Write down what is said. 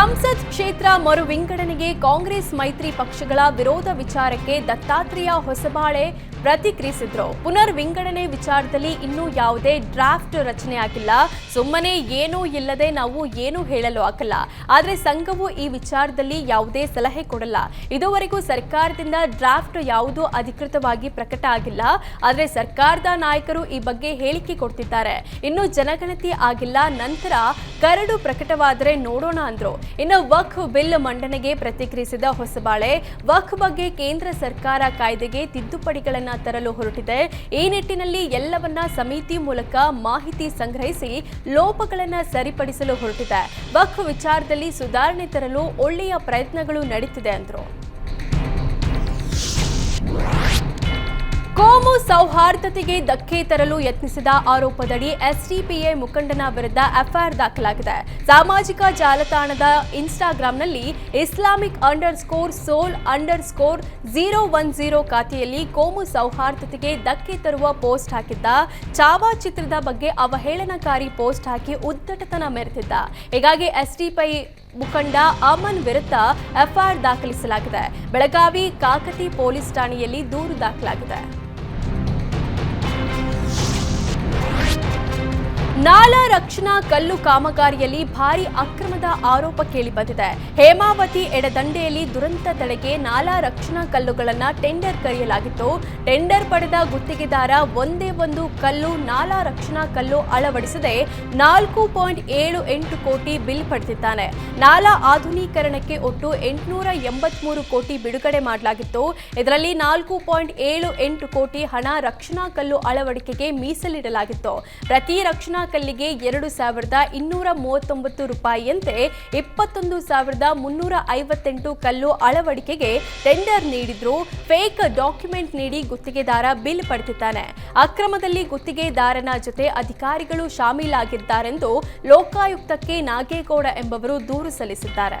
ಸಂಸತ್ ಕ್ಷೇತ್ರ ಮರು ವಿಂಗಡಣೆಗೆ ಕಾಂಗ್ರೆಸ್ ಮೈತ್ರಿ ಪಕ್ಷಗಳ ವಿರೋಧ ವಿಚಾರಕ್ಕೆ ದತ್ತಾತ್ರೇಯ ಹೊಸಬಾಳೆ ಪ್ರತಿಕ್ರಿಯಿಸಿದ್ರು. ಪುನರ್ ವಿಂಗಡಣೆ ವಿಚಾರದಲ್ಲಿ ಇನ್ನೂ ಯಾವುದೇ ಡ್ರಾಫ್ಟ್ ರಚನೆ ಆಗಿಲ್ಲ. ಸುಮ್ಮನೆ ಏನೂ ಇಲ್ಲದೆ ನಾವು ಏನೂ ಹೇಳಲು ಆಗಲ್ಲ. ಆದರೆ ಸಂಘವು ಈ ವಿಚಾರದಲ್ಲಿ ಯಾವುದೇ ಸಲಹೆ ಕೊಡಲ್ಲ. ಇದುವರೆಗೂ ಸರ್ಕಾರದಿಂದ ಡ್ರಾಫ್ಟ್ ಯಾವುದೂ ಅಧಿಕೃತವಾಗಿ ಪ್ರಕಟ ಆಗಿಲ್ಲ. ಆದರೆ ಸರ್ಕಾರದ ನಾಯಕರು ಈ ಬಗ್ಗೆ ಹೇಳಿಕೆ ಕೊಡ್ತಿದ್ದಾರೆ. ಇನ್ನು ಜನಗಣತಿ ಆಗಿಲ್ಲ. ನಂತರ ಕರಡು ಪ್ರಕಟವಾದರೆ ನೋಡೋಣ ಅಂದ್ರು. ಇನ್ನು ವಕ್ ಬಿಲ್ ಮಂಡನೆಗೆ ಪ್ರತಿಕ್ರಿಯಿಸಿದ ಹೊಸಬಾಳೆ ವಕ್ ಬಗ್ಗೆ ಕೇಂದ್ರ ಸರ್ಕಾರ ಕಾಯ್ದೆಗೆ ತಿದ್ದುಪಡಿಗಳನ್ನ ತರಲು ಹೊರಟಿದೆ. ಈ ನಿಟ್ಟಿನಲ್ಲಿ ಎಲ್ಲವನ್ನ ಸಮಿತಿ ಮೂಲಕ ಮಾಹಿತಿ ಸಂಗ್ರಹಿಸಿ ಲೋಪಗಳನ್ನ ಸರಿಪಡಿಸಲು ಹೊರಟಿದೆ. ವಕ್ಫ್ ವಿಚಾರದಲ್ಲಿ ಸುಧಾರಣೆ ತರಲು ಒಳ್ಳೆಯ ಪ್ರಯತ್ನಗಳು ನಡೀತಿದೆ ಅಂದ್ರು. ಕೋಮು ಸೌಹಾರ್ದತೆಗೆ ಧಕ್ಕೆ ತರಲು ಯತ್ನಿಸಿದ ಆರೋಪದಡಿ ಎಸ್ಡಿಪಿಐ ಮುಖಂಡನ ವಿರುದ್ಧ ಎಫ್ಐಆರ್ ದಾಖಲಾಗಿದೆ. ಸಾಮಾಜಿಕ ಜಾಲತಾಣದ ಇನ್ಸ್ಟಾಗ್ರಾಂನಲ್ಲಿ Islamic underscore soul underscore zero one zero ಖಾತೆಯಲ್ಲಿ ಕೋಮು ಸೌಹಾರ್ದತೆಗೆ ಧಕ್ಕೆ ತರುವ ಪೋಸ್ಟ್ ಹಾಕಿದ್ದ. ಚಾವಾ ಚಿತ್ರದ ಬಗ್ಗೆ ಅವಹೇಳನಕಾರಿ ಪೋಸ್ಟ್ ಹಾಕಿ ಉದ್ದಟತನ ಮೆರೆದಿದ್ದ. ಹೀಗಾಗಿ ಎಸ್ಡಿಪಿಐ ಮುಖಂಡ ಅಮನ್ ವಿರುದ್ಧ ಎಫ್ಐಆರ್ ದಾಖಲಿಸಲಾಗಿದೆ. ಬೆಳಗಾವಿ ಕಾಕತಿ ಪೊಲೀಸ್ ಠಾಣೆಯಲ್ಲಿ ದೂರು ದಾಖಲಾಗಿದೆ. ನಾಲಾ ರಕ್ಷಣಾ ಕಲ್ಲು ಕಾಮಗಾರಿಯಲ್ಲಿ ಭಾರಿ ಅಕ್ರಮದ ಆರೋಪ ಕೇಳಿಬಂದಿದೆ. ಹೇಮಾವತಿ ಎಡದಂಡೆಯಲ್ಲಿ ದುರಂತ ತಡೆಗೆ ನಾಲಾ ರಕ್ಷಣಾ ಕಲ್ಲುಗಳನ್ನು ಟೆಂಡರ್ ಕರೆಯಲಾಗಿತ್ತು. ಟೆಂಡರ್ ಪಡೆದ ಗುತ್ತಿಗೆದಾರ ಒಂದೇ ಒಂದು ಕಲ್ಲು ನಾಲಾ ರಕ್ಷಣಾ ಕಲ್ಲು ಅಳವಡಿಸದೆ ನಾಲ್ಕು ಪಾಯಿಂಟ್ ಏಳು ಎಂಟು ಕೋಟಿ ಬಿಲ್ ಪಡೆದಿದ್ದಾನೆ. ನಾಲಾ ಆಧುನೀಕರಣಕ್ಕೆ ಒಟ್ಟು ಎಂಟುನೂರ ಎಂಬತ್ಮೂರು ಕೋಟಿ ಬಿಡುಗಡೆ ಮಾಡಲಾಗಿತ್ತು. ಇದರಲ್ಲಿ ನಾಲ್ಕು ಪಾಯಿಂಟ್ ಏಳು ಎಂಟು ಕೋಟಿ ಹಣ ರಕ್ಷಣಾ ಕಲ್ಲು ಅಳವಡಿಕೆಗೆ ಮೀಸಲಿಡಲಾಗಿತ್ತು. ಪ್ರತಿ ರಕ್ಷಣಾ ಕಲ್ಲಿಗೆ ಎರಡು ಸಾವಿರದ ಇನ್ನೂರ ಮೂವತ್ತೊಂಬತ್ತು ರೂಪಾಯಿಯಂತೆ ಇಪ್ಪತ್ತೊಂದು ಸಾವಿರದ ಮುನ್ನೂರ ಐವತ್ತೆಂಟು ಕಲ್ಲು ಅಳವಡಿಕೆಗೆ ಟೆಂಡರ್ ನೀಡಿದ್ರು. ಫೇಕ್ ಡಾಕ್ಯುಮೆಂಟ್ ನೀಡಿ ಗುತ್ತಿಗೆದಾರ ಬಿಲ್ ಪಡೆದಿದ್ದಾನೆ. ಅಕ್ರಮದಲ್ಲಿ ಗುತ್ತಿಗೆದಾರನ ಜೊತೆ ಅಧಿಕಾರಿಗಳು ಶಾಮೀಲಾಗಿದ್ದಾರೆಂದು ಲೋಕಾಯುಕ್ತಕ್ಕೆ ನಾಗೇಗೌಡ ಎಂಬವರು ದೂರು ಸಲ್ಲಿಸಿದ್ದಾರೆ.